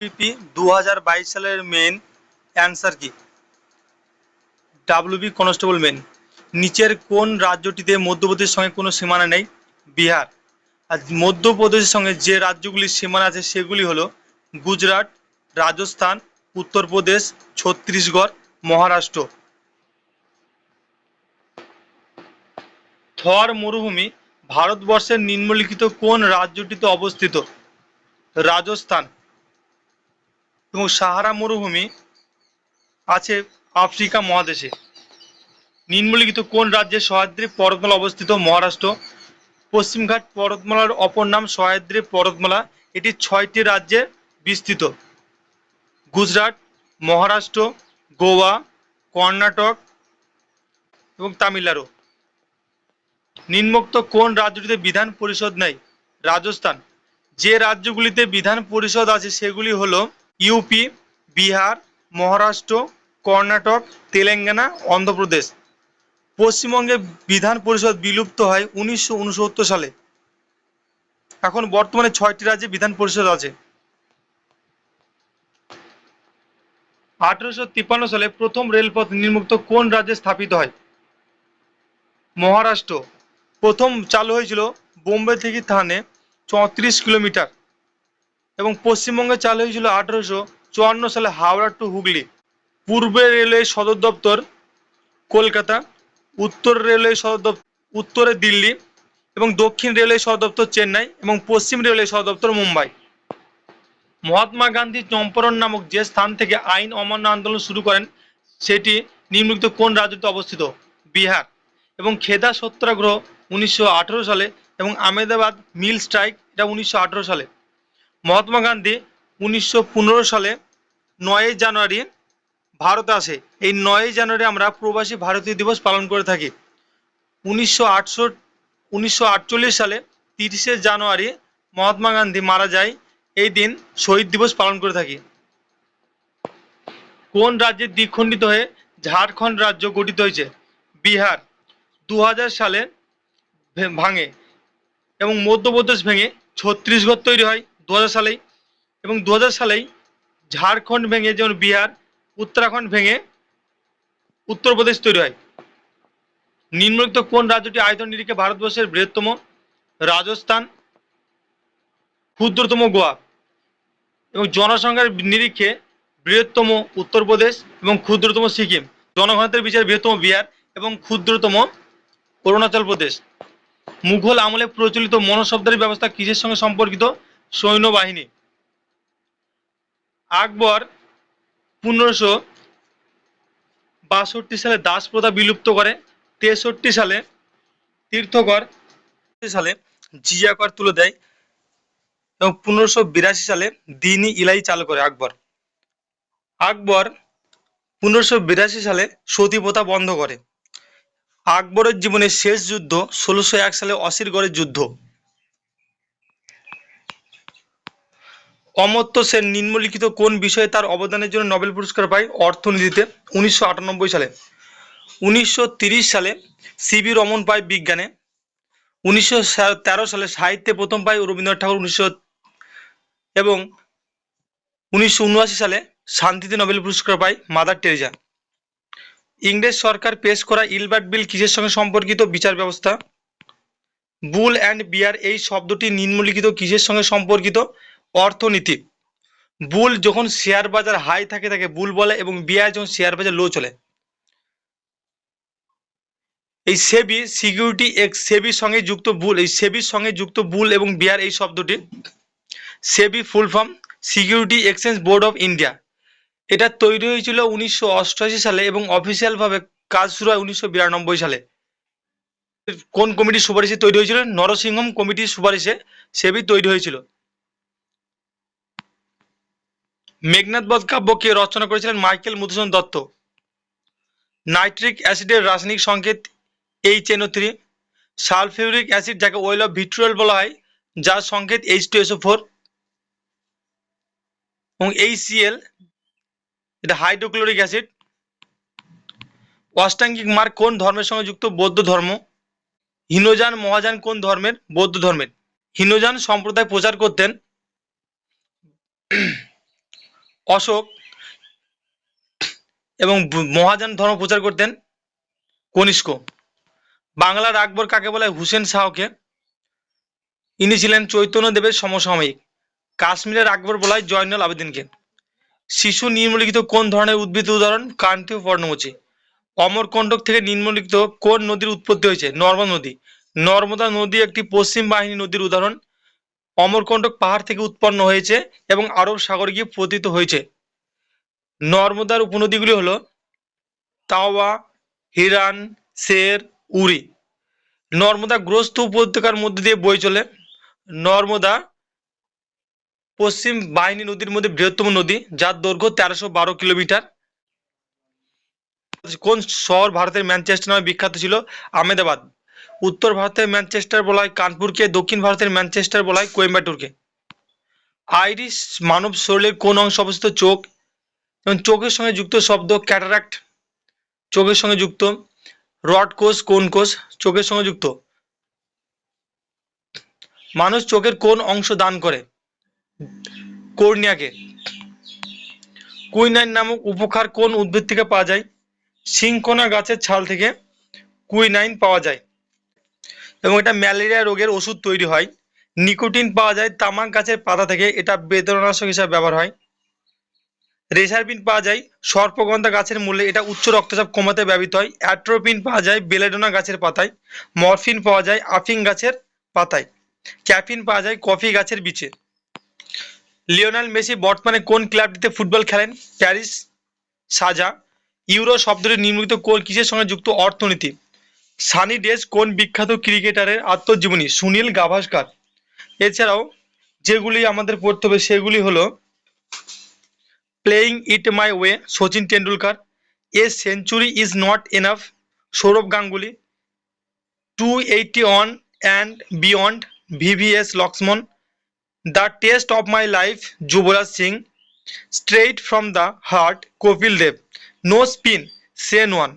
পিপি দু হাজার বাইশ সালের মেন অ্যান্সার কি? ডাব্লিউবি কনস্টেবল মেন নিচের কোন রাজ্যটিতে মধ্যপ্রদেশের সঙ্গে কোনো সীমানা নেই? বিহার। আর মধ্যপ্রদেশের সঙ্গে যে রাজ্যগুলির সীমানা আছে সেগুলি হলো গুজরাট, রাজস্থান, উত্তরপ্রদেশ, ছত্তিশগড়, মহারাষ্ট্র। থর মরুভূমি, ভারতবর্ষের নিম্নলিখিত কোন রাজ্যটিতে অবস্থিত? রাজস্থান। এবং সাহারা মরুভূমি আছে আফ্রিকা মহাদেশে। নিম্নলিখিত কোন রাজ্যে সহ্যাদ্রি পর্বতমালা অবস্থিত মহারাষ্ট্র? পশ্চিমঘাট পর্বতমালার অপর নাম সহ্যাদ্রি পর্বতমালা। এটি ছয়টি রাজ্যে বিস্তৃত। গুজরাট, মহারাষ্ট্র, গোয়া, কর্ণাটক এবং তামিলনাড়ু। নিম্নোক্ত কোন রাজ্যটিতে বিধান পরিষদ নেই? রাজস্থান। যে রাজ্যগুলিতে বিধান পরিষদ আছে সেগুলি হলো ইউপি, বিহার, মহারাষ্ট্র, কর্ণাটক, তেলেঙ্গানা, অন্ধ্রপ্রদেশ। পশ্চিমবঙ্গে বিধান পরিষদ বিলুপ্ত হয় উনিশশো উনসত্তর সালে। এখন বর্তমানে ছয়টি রাজ্যে বিধান পরিষদ আছে। আঠারোশো তিপ্পান্ন সালে প্রথম রেলপথ নির্মুক্ত কোন রাজ্যে স্থাপিত হয়? মহারাষ্ট্র। প্রথম চালু হয়েছিল বোম্বে থেকে থানে চৌত্রিশ কিলোমিটার। এবং পশ্চিমবঙ্গে চালু হয়েছিল আঠারোশো চুয়ান্ন সালে হাওড়া টু হুগলি। পূর্বে রেলওয়ে সদর দপ্তর কলকাতা, উত্তর রেলওয়ে সদর দপ্তর উত্তরে দিল্লি এবং দক্ষিণ রেলওয়ে সদর দপ্তর চেন্নাই এবং পশ্চিম রেলওয়ে সদর দপ্তর মুম্বাই। মহাত্মা গান্ধী চম্পারণ নামক যে স্থান থেকে আইন অমান্য আন্দোলন শুরু করেন, সেটি নিম্নলিখিত কোন রাজ্যতে অবস্থিত? বিহার। এবং খেদা সত্যাগ্রহ উনিশশো আঠেরো সালে এবং আহমেদাবাদ মিল স্ট্রাইক, এটা উনিশশো আঠেরো সালে। মহাত্মা গান্ধী উনিশশো পনেরো সালে নয়ই জানুয়ারি ভারতে আসে। এই নয়ই জানুয়ারি আমরা প্রবাসী ভারতীয় দিবস পালন করে থাকি। উনিশশো সালে তিরিশে জানুয়ারি মহাত্মা গান্ধী মারা যায়। এই দিন শহীদ দিবস পালন করে থাকি। কোন রাজ্যে দ্বিখণ্ডিত হয়ে ঝাড়খণ্ড রাজ্য গঠিত হয়েছে? বিহার। দু হাজার সালে ভাঙে এবং মধ্যপ্রদেশ ভেঙে ছত্তিশগড় তৈরি হয়। দু হাজার সালেই এবং দু হাজার সালেই ঝাড়খণ্ড ভেঙে যেমন বিহার, উত্তরাখণ্ড ভেঙে উত্তরপ্রদেশ তৈরি হয়। নিম্নলিখিত কোন রাজ্যটি আয়তন নিরিখে ভারতবর্ষের বৃহত্তম? রাজস্থান, ক্ষুদ্রতম গোয়া এবং জনসংখ্যার নিরিখে বৃহত্তম উত্তরপ্রদেশ এবং ক্ষুদ্রতম সিকিম। জনঘনত্বের বিচারে বৃহত্তম বিহার এবং ক্ষুদ্রতম অরুণাচল প্রদেশ। মুঘল আমলে প্রচলিত মনশব্দারি ব্যবস্থা কিসের সঙ্গে সম্পর্কিত? সৈন্যবাহিনী। আকবর পনেরোশো বাষট্টি সালে দাস প্রথা বিলুপ্ত করে, তেষট্টি সালে তীর্থকর সালে জিয়া কর তুলে দেয় এবং পনেরোশো বিরাশি সালে দিনই ইলাই চালু করে আকবর। আকবর পনেরোশো বিরাশি সালে সতী প্রথা বন্ধ করে। আকবরের জীবনের শেষ যুদ্ধ ষোলোশো এক সালে অসিরগড়ের যুদ্ধ। অমর্ত্য সেন নিম্নলিখিত কোন বিষয়ে তার অবদানের জন্য নোবেল পুরস্কার পায়? অর্থনীতিতে, উনিশশো আটানব্বই সালে। উনিশশো সালে সিবি রমন পায় বিজ্ঞানে। উনিশশো তেরো সালে সাহিত্যে প্রথম পায় রবীন্দ্রনাথ ঠাকুর উনিশশো এবং উনিশশো উনআশি সালে শান্তিতে নোবেল পুরস্কার পায় মাদার টেরেজা ইংরেজ সরকার পেশ করা ইলবার্ট বিল কিসের সঙ্গে সম্পর্কিত? বিচার ব্যবস্থা। বুল অ্যান্ড বিয়ার এই শব্দটি নিম্নলিখিত কিসের সঙ্গে সম্পর্কিত? অর্থনীতি। বুল যখন শেয়ার বাজার হাই থাকে তাকে বুল বলে এবং বিয়ার যখন শেয়ার বাজার লো চলে। এই সেবি সিকিউরিটি এক্স, সেবির সঙ্গে যুক্ত বুল, এই সেবির সঙ্গে যুক্ত বুল এবং বিয়ার এই শব্দটি। SEBI full form security exchange board of India. এটা তৈরি হয়েছিল উনিশশো অষ্টআশি সালে এবং অফিসিয়াল ভাবে কাজ শুরু হয় উনিশশো বিরানব্বই সালে। কোন কমিটির সুপারিশে তৈরি হয়েছিল? নরসিংহম কমিটির সুপারিশে সেবি তৈরি হয়েছিল। মেঘনাথ বধ কাব্যকে রচনা করেছিলেন মাইকেল মধুসূদন দত্ত। নাইট্রিক অ্যাসিডের রাসায়নিক সংকেত H NO three sulphuric acid যাকে ওয়েল অফ ভিট্রুয়েল বলা হয়, যার সংকেত এইচ টু এসও ফোর এবং এই সিএল এটা হাইড্রোক্লোরিক অ্যাসিড অষ্টাঙ্গিক মার্ক কোন ধর্মের সঙ্গে যুক্ত বৌদ্ধ ধর্ম? হিনোজান মহাযান কোন ধর্মের? বৌদ্ধ ধর্মের। হিনোজান সম্প্রদায় প্রচার করতেন। অশোক এবং মহাযান ধর্ম প্রচার করতেন কনিষ্ক। বাংলার আকবর কাকে বলে? হুসেন শাহকে। ইনি ছিলেন চৈতন্যদেবের সমসাময়িক। কাশ্মীরের আকবর বলায় জয়নুল আবেদিনকে। শিশু নিম্নলিখিত কোন ধরনের উদ্ভিদ উদাহরণ? ক্রান্তীয় পর্ণমোচী। অমরকণ্টক থেকে নিম্নলিখিত কোন নদীর উৎপত্তি হয়েছে? নর্মদা নদী। নর্মদা নদী একটি পশ্চিম বাহিনী নদীর উদাহরণ। অমরকণ্টক পাহাড় থেকে উৎপন্ন হয়েছে এবং আরব সাগরে গিয়ে পতিত হয়েছে। নর্মদার উপনদীগুলি হলো তাওয়া, হিরান শের উরি। নর্মদা গ্রস্ত উপত্যকার মধ্যে দিয়ে বয়ে চলে। নর্মদা পশ্চিম বাহিনী নদীর মধ্যে বৃহত্তম নদী, যার দৈর্ঘ্য তেরোশো বারো কিলোমিটার। কোন শহর ভারতের ম্যানচেস্টার নামে বিখ্যাত ছিল? আহমেদাবাদ। উত্তর ভারতের ম্যানচেস্টার বলা হয় কানপুরকে, দক্ষিণ ভারতের ম্যানচেস্টার বলা হয় কোয়েম্বাটুরকে। আইরিশ মানব শরীরের কোন অংশ অবস্থিত চোখ? এবং চোখের সঙ্গে যুক্ত শব্দ ক্যাটারাক্ট, চোখের সঙ্গে যুক্ত। রড কোষ, কোন কোষ? চোখের সঙ্গে যুক্ত। মানুষ চোখের কোন অংশ দান করে? কর্নিয়াকে। কুইনাইন নামক উপকার কোন উদ্ভিদ থেকে পাওয়া যায়? সিংকোনা গাছের ছাল থেকে কুইনাইন পাওয়া যায়। এবং এটা ম্যালেরিয়া রোগের ওষুধ তৈরি হয়। নিকোটিন পাওয়া যায় তামাক গাছের পাতা থেকে, এটা বেদনানাশক হিসাবে ব্যবহার হয়। রেসারপিন পাওয়া যায় সর্পগন্ধা গাছের মূলে, এটা উচ্চ রক্তচাপ কমাতে ব্যবহৃত হয়। অ্যাট্রোপিন পাওয়া যায় বেলেডোনা গাছের পাতায়। মরফিন পাওয়া যায় আফিং গাছের পাতায়। ক্যাফিন পাওয়া যায় কফি গাছের বীজে। লিওনাল মেসি বর্তমানে কোন ক্লাবটিতে ফুটবল খেলেন? প্যারিস সাজা। ইউরো শব্দটি নিম্নলিখিত কোন কিসের সঙ্গে যুক্ত? অর্থনীতি। সানি ডেস কোন বিখ্যাত ক্রিকেটারের আত্মজীবনী? সুনীল গাভাস্কার। এছাড়াও যেগুলি আমাদের পড়তে হবে সেগুলি হলো playing it my way Sachin Tendulkar a century is not enough Sourav Ganguly two eighty one and beyond VVS Laxman the test of my life Yuvraj Singh straight from the heart Kapil Dev. No spin Shane Warne